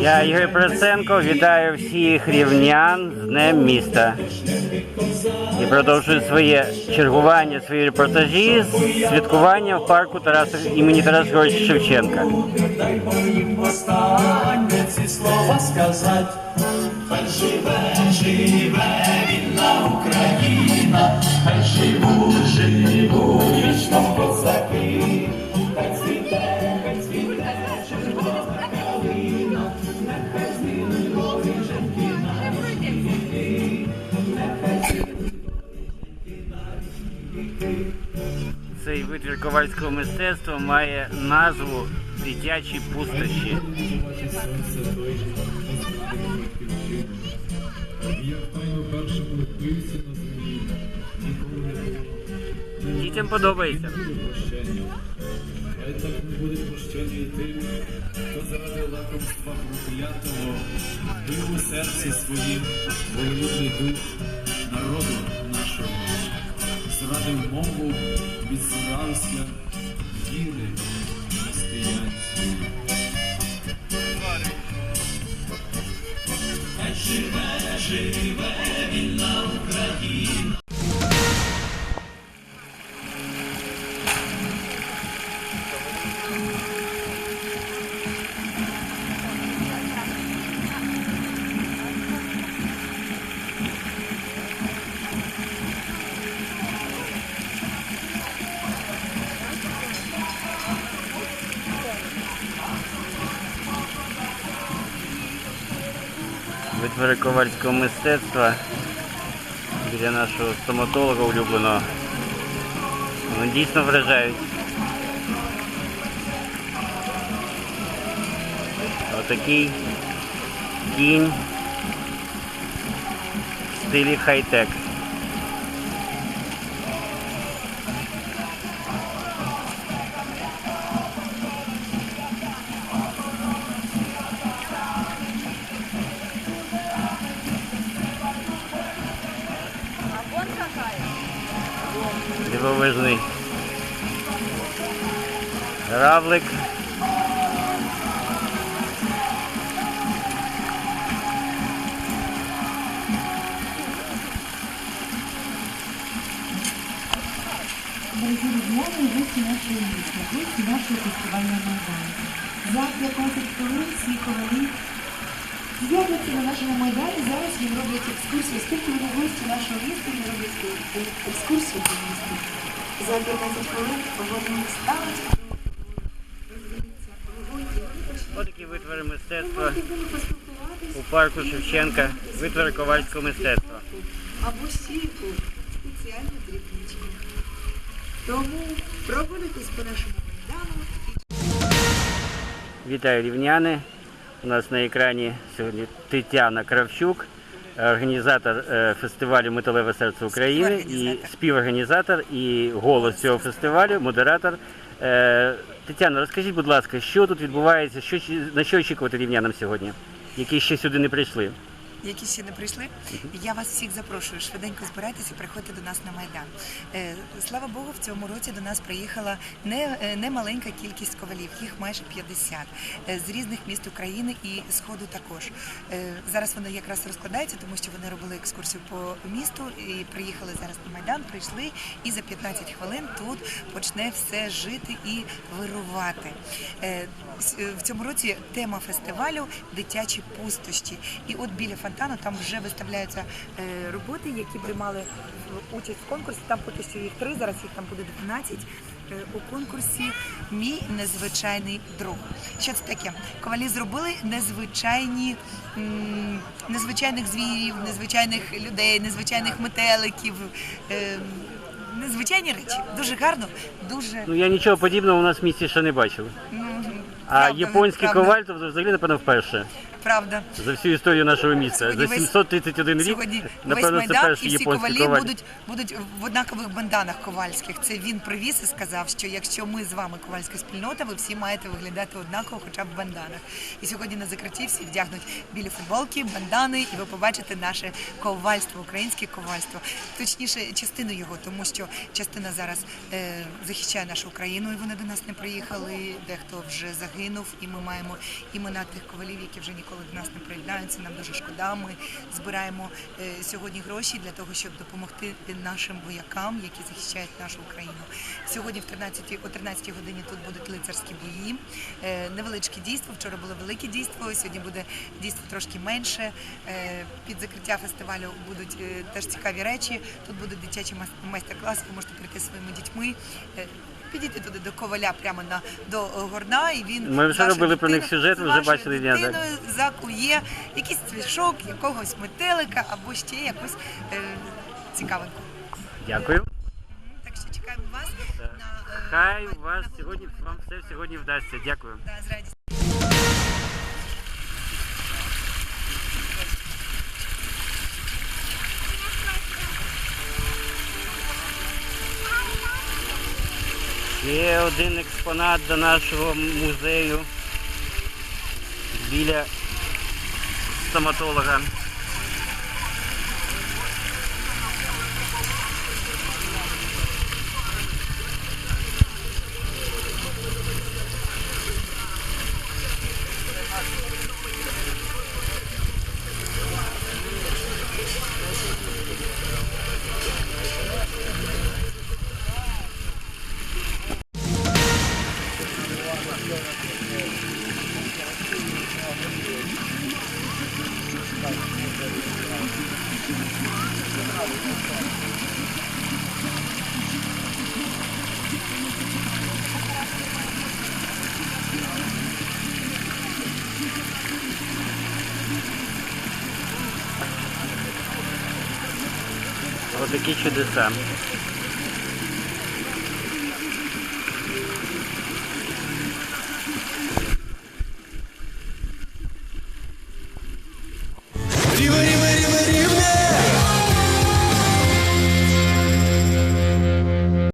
Я Ігор Проценко, вітаю всіх рівнян з Днем міста. І продовжую своє чергування, свої репортажі з святкування в парку Тараса імені Тараса Григоровича Шевченка. Живе, живе вільна Україна, хай живуть, живуть вічно козаки. Цей витвір ковальського мистецтва має назву Дитячі пустощі. Дітям подобається. так не буде прощення й тим, хто заради лакомства проклятого бив у серці своїм волелюбний дух зрадив мову, відсурався віри християнської. Витвори ковальського мистецтва біля нашого стоматолога улюбленого. Вони дійсно вражають. Отакий кінь в стилі хай-тек. Дивовижний равлик. Дорогі рівняни, гості нашого міста, гості нашого фестивального майдану. За 15 хвилин всі ковалі з'являться на нашому майдані. Зараз їм роблять екскурсію. Оскільки вони гості нашого міста, їм роблять екскурсію по місту. За 15 хвилин стануть. роздивляться вогонь, Отакі витвори мистецтва у парку Шевченка. Витвори ковальського мистецтва. або сірку спеціальні дрібнички. Тому прогулюйтесь по нашому майдану Вітаю рівняни. У нас на екрані сьогодні Тетяна Кравчук, організатор е, фестивалю Металеве серце України і співорганізатор і голос цього фестивалю, модератор. Е, Тетяна, розкажіть, будь ласка, що тут відбувається, що, на що очікувати рівнянам сьогодні, які ще сюди не прийшли? Які ще не прийшли. Я вас всіх запрошую. Швиденько збирайтеся приходьте до нас на майдан. Е, Слава Богу, в цьому році до нас приїхала не, е, не маленька кількість ковалів, їх майже 50, е, з різних міст України і сходу також. Зараз вони якраз розкладаються, тому що вони робили екскурсію по місту і приїхали зараз на майдан. Прийшли і за 15 хвилин тут почне все жити і вирувати. В цьому році тема фестивалю дитячі пустощі. І от біля фонтану там вже виставляються е, роботи, які приймали участь в конкурсі. Там поки що їх три, зараз їх там буде 12. Е, У конкурсі Мій незвичайний друг. Що це таке? Ковалі зробили незвичайні незвичайних звірів, незвичайних людей, незвичайних метеликів. е, Незвичайні речі. Дуже гарно, дуже Ну я нічого подібного у нас в місті ще не бачив. ну, А правда, японський правда. коваль то взагалі, напевно, вперше. Правда. За всю історію нашого міста. Сьогодні За весь- 731 рік, Сьогодні весь напевно, це майдан перший і всі японський ковалі коваль. будуть, будуть в однакових банданах ковальських. Це він привіз і сказав, що якщо ми з вами ковальська спільнота, ви всі маєте виглядати однаково, хоча б в банданах. І сьогодні на закритті всі вдягнуть білі футболки, бандани, і ви побачите наше ковальство, українське ковальство. Точніше, частину його, тому що частина зараз е, захищає нашу Україну, і вони до нас не приїхали. Дехто вже загинув, і ми маємо імена тих ковалів, які вже ніколи до нас не приєднаються. Нам дуже шкода. Ми збираємо е, сьогодні гроші для того, щоб допомогти нашим воякам, які захищають нашу Україну. Сьогодні в 13, о 13 годині тут будуть лицарські бої, е, невеличке дійство. Вчора було велике дійство. Сьогодні буде дійство трошки менше. Е, Під закриття фестивалю будуть теж цікаві речі. Тут будуть дитячі майстер-класи. Ви можете прийти своїми дітьми. Підійти туди до коваля прямо на до е, горна, і він Ми вже робили про них сюжет, вже бачили, так? дитиною закує якийсь цвішок, якогось метелика або ще якусь е, цікавинку. Дякую. Так що чекаємо вас на е, Хай на- у вас на сьогодні вам все сьогодні вдасться. Дякую. Да, з радістю. Ще один експонат до нашого музею біля стоматолога. Отакі чудеса.